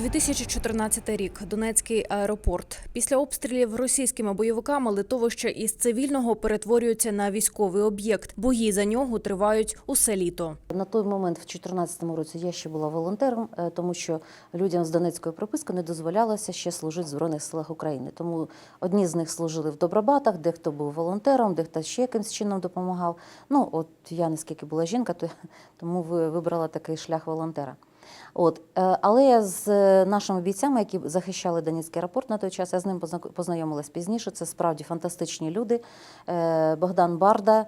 2014 рік. Донецький аеропорт. Після обстрілів російськими бойовиками литовище із цивільного перетворюється на військовий об'єкт. Бої за нього тривають усе літо. На той момент, в 2014 році, я ще була волонтером, е, тому що людям з Донецької прописки не дозволялося ще служити в Збройних силах України. Тому одні з них служили в Добробатах, дехто був волонтером, дехто ще якимось чином допомагав. Ну, от я, наскільки була жінка, то тому вибрала такий шлях волонтера. От, е, але я з нашими бійцями, які захищали Донецький аеропорт на той час, я з ним позна- познайомилась пізніше. Це справді фантастичні люди. Е, Богдан Барда.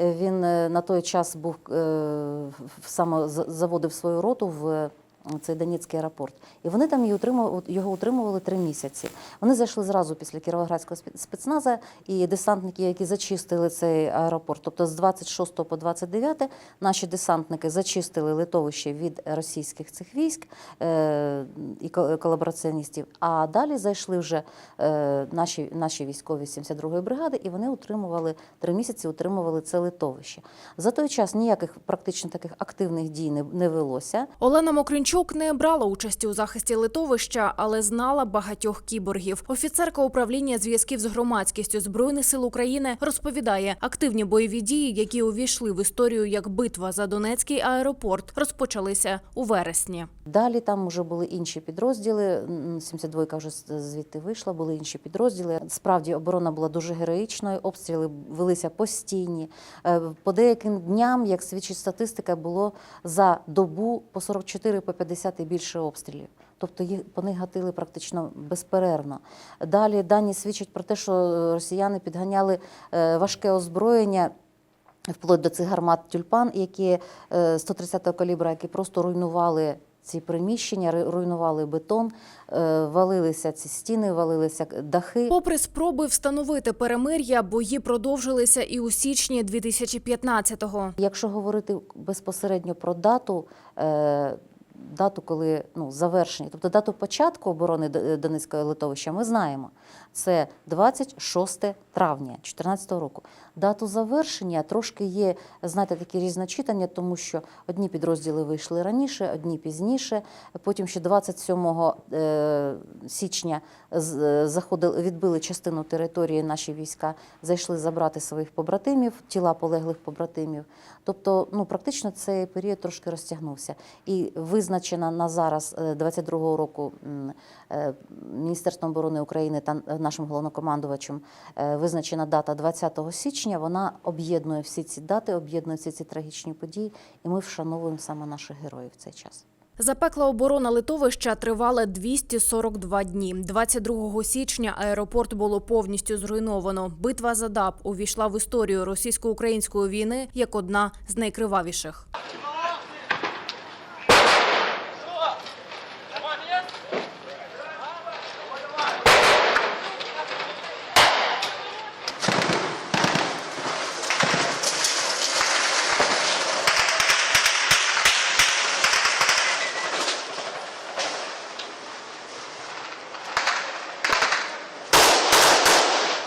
е, Він на той час був саме заводив свою роту в цей Донецький аеропорт. І вони там його утримували три місяці. Вони зайшли зразу після Кіровоградського спе- спецназа, і десантники, які зачистили цей аеропорт, тобто з 26 по 29 наші десантники зачистили литовище від російських цих військ е, і колабораціоністів. А далі зайшли вже е, наші, наші військові 72-ї бригади, і вони утримували три місяці, утримували це литовище. За той час ніяких практично таких активних дій не велося. Олена Мокринчук не брала участі у захисті литовища, але знала багатьох кіборгів. Офіцерка управління зв'язків з громадськістю збройних сил України розповідає, активні бойові дії, які увійшли в історію як битва за Донецький аеропорт, розпочалися у вересні. Далі там вже були інші підрозділи. м, 72-ка вже звідти вийшла, були інші підрозділи. Справді оборона була дуже героїчною, обстріли велися постійні. Е, По деяким дням, як свідчить статистика, було за добу по 44 по 50 і більше обстрілів. Тобто їх по них гатили практично безперервно. Далі дані свідчать про те, що росіяни підганяли е, важке озброєння вплоть до цих гармат тюльпан, які е, 130-го калібра, які просто руйнували ці приміщення, руйнували бетон, е, валилися ці стіни, валилися дахи. Попри спроби встановити перемир'я, бої продовжилися і у січні 2015-го. Якщо говорити безпосередньо про дату, е, дату, коли ну, завершення, тобто дату початку оборони Донецького литовища, ми знаємо. Це 26 травня 2014 року. Дату завершення трошки є, знаєте, такі різночитання, тому що одні підрозділи вийшли раніше, одні пізніше. Потім ще 27 е, січня е, заходили, відбили частину території наші війська, зайшли забрати своїх побратимів, тіла полеглих побратимів. Тобто, ну практично цей період трошки розтягнувся. І визначена на зараз е, 22-го року е, Міністерством оборони України та нашим головнокомандувачем визначена дата 20 січня. Вона об'єднує всі ці дати, об'єднує всі ці трагічні події, і ми вшановуємо саме наших героїв в цей час. Запекла оборона литовища тривала 242 дні. 22 січня аеропорт було повністю зруйновано. Битва за ДАБ увійшла в історію російсько-української війни як одна з найкривавіших.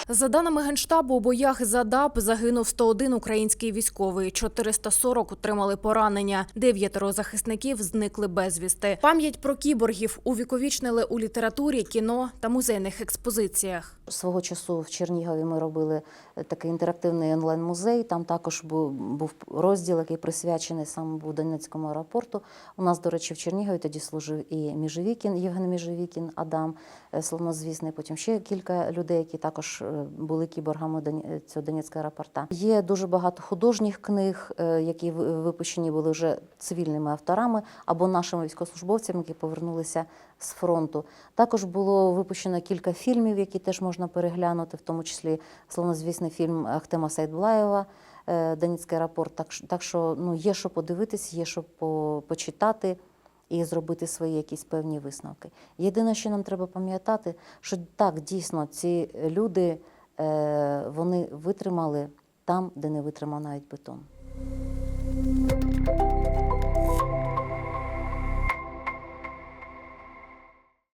За даними генштабу, у боях за ДАБ загинув 101 український військовий, 440 отримали поранення. Дев'ятеро захисників зникли безвісти. Пам'ять про кіборгів увіковічнили у літературі, кіно та музейних експозиціях. Свого часу в Чернігові ми робили е, такий інтерактивний онлайн-музей. Там також був, розділ, який присвячений саме був Донецькому аеропорту. У нас, до речі, в Чернігові тоді служив і Міжевікін, Євген Міжевікін, Адам, е, славнозвісний. Потім ще кілька людей, які також е, були кіборгами цього Донецького аеропорта. Є дуже багато художніх книг, е, які випущені були вже цивільними авторами або нашими військовослужбовцями, які повернулися з фронту. Також було випущено кілька фільмів, які теж можна переглянути, в тому числі славнозвісний фільм Ахтема Сайдблаєва е, Донецький аеропорт. Так, так що ну, є що подивитись, є що по- почитати і зробити свої якісь певні висновки. Єдине, що нам треба пам'ятати, що так, дійсно, ці люди е, вони витримали там, де не витримав навіть бетон.